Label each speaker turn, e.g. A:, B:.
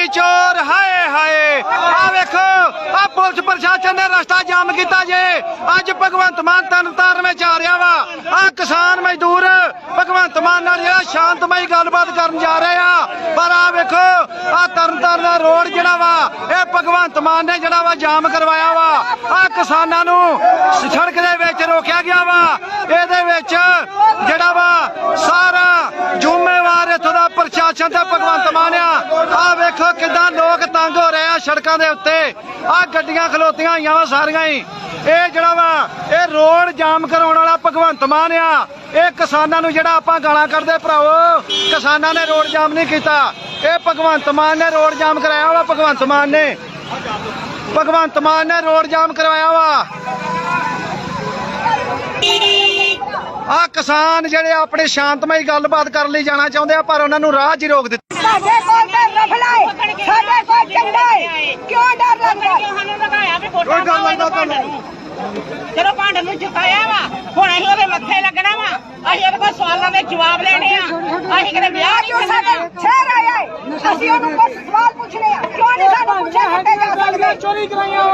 A: ਨਕਲੀ ਚੋਰ, ਹਾਏ ਹਾਏ। ਆ ਵੇਖੋ ਆ ਪੁਲਿਸ ਪ੍ਰਸ਼ਾਸਨ ਨੇ ਰਸਤਾ ਜਾਮ ਕੀਤਾ ਜੇ। ਅੱਜ ਭਗਵੰਤ ਮਾਨ ਤਨ ਵਿੱਚ ਆ ਰਿਹਾ ਵਾ। ਆ ਕਿਸਾਨ ਮਜ਼ਦੂਰ ਭਗਵੰਤ ਮਾਨ ਨਾਲ ਜਿਹੜਾ ਸ਼ਾਂਤਮਈ ਗੱਲਬਾਤ ਕਰਨ ਜਾ ਰਹੇ ਆ। ਪਰ ਆ ਵੇਖੋ ਆ ਤਰਨਤਾਰਨ ਦਾ ਰੋਡ ਜਿਹੜਾ ਵਾ, ਇਹ ਭਗਵੰਤ ਮਾਨ ਨੇ ਜਿਹੜਾ ਵਾ ਜਾਮ ਕਰਵਾਇਆ ਵਾ। ਆ ਕਿਸਾਨਾਂ ਨੂੰ ਸੜਕ ਦੇ ਵਿੱਚ ਰੋਕਿਆ ਗਿਆ ਵਾ। ਇਹਦੇ ਵਿੱਚ ਜਿਹੜਾ ਵਾ ਸਾਰਾ ਜ਼ਿੰਮੇਵਾਰ ਇੱਥੋਂ ਦਾ ਪ੍ਰਸ਼ਾਸਨ ਤੇ ਭਗਵੰਤ ਮਾਨ ਆ। ਤੰਗ ਹੋ ਰਹੇ ਆ ਸੜਕਾਂ ਦੇ ਉੱਤੇ। ਆ ਗੱਡੀਆਂ ਖਲੋਤੀਆਂ ਹੋਈਆਂ ਵਾ ਸਾਰੀਆਂ ਹੀ। ਇਹ ਜਿਹੜਾ ਵਾ, ਇਹ ਰੋਡ ਜਾਮ ਕਰਾਉਣ ਵਾਲਾ ਭਗਵੰਤ ਮਾਨ ਆ। ਇਹ ਕਿਸਾਨਾਂ ਨੂੰ ਜਿਹੜਾ ਆਪਾਂ ਗਾਲਾਂ ਕੱਢਦੇ ਭਰਾਵੋ, ਕਿਸਾਨਾਂ ਨੇ ਰੋਡ ਜਾਮ ਨਹੀਂ ਕੀਤਾ। ਇਹ ਭਗਵੰਤ ਮਾਨ ਨੇ ਰੋਡ ਜਾਮ ਕਰਾਇਆ ਵਾ, ਭਗਵੰਤ ਮਾਨ ਨੇ। ਭਗਵੰਤ ਮਾਨ ਨੇ ਰੋਡ ਜਾਮ ਕਰਵਾਇਆ ਵਾ। ਆ ਕਿਸਾਨ ਜਿਹੜੇ ਆਪਣੇ ਸ਼ਾਂਤਮਈ ਗੱਲਬਾਤ ਕਰਨ ਲਈ ਜਾਣਾ ਚਾਹੁੰਦੇ ਆ, ਪਰ ਉਹਨਾਂ ਨੂੰ ਰਾਹ 'ਚ ਹੀ ਰੋਕ ਦਿੱਤਾ
B: ਸਾਡੇ ਕੋਲ ਤਾਂ ਰਫਲਾ ਹੈ ਸਾਡੇ ਕੋਲ ਝੰਡਾ ਹੈ ਕਿਉਂ ਡਰ ਲੱਗਦਾ
C: ਸਾਨੂੰ ਲਗਾਇਆ ਵੀ ਫੋਟੋ ਪਾਓ ਤੁਹਾਨੂੰ ਜਦੋਂ ਭਾਂਡੇ ਨੂੰ ਚੁਕਾਇਆ ਵਾ ਹੁਣ ਅਸੀਂ ਉਹਦੇ ਮੱਥੇ ਲੱਗਣਾ ਵਾ ਅਸੀਂ ਉਹਦੇ ਕੋਲ ਸਵਾਲਾਂ ਦੇ ਜਵਾਬ ਲੈਣੇ ਆ। ਅਸੀਂ ਕਿਤੇ ਵਿਆਹ ਨਹੀਂ
B: ਸਾਡੇ
C: ਕਰਨਾ
B: ਸ਼ਹਿਰ ਆਇਆ ਹੈ ਅਸੀਂ ਉਹਨੂੰ ਕੁਝ ਸਵਾਲ ਪੁੱਛਣੇ ਆ। ਕਿਉਂ ਨਹੀਂ ਸਾਨੂੰ ਪੁੱਛਿਆ ਕੱਟੇ ਜਾ ਸਕਦੇ
D: ਚੋਰੀ ਕਰਾਈਆਂ।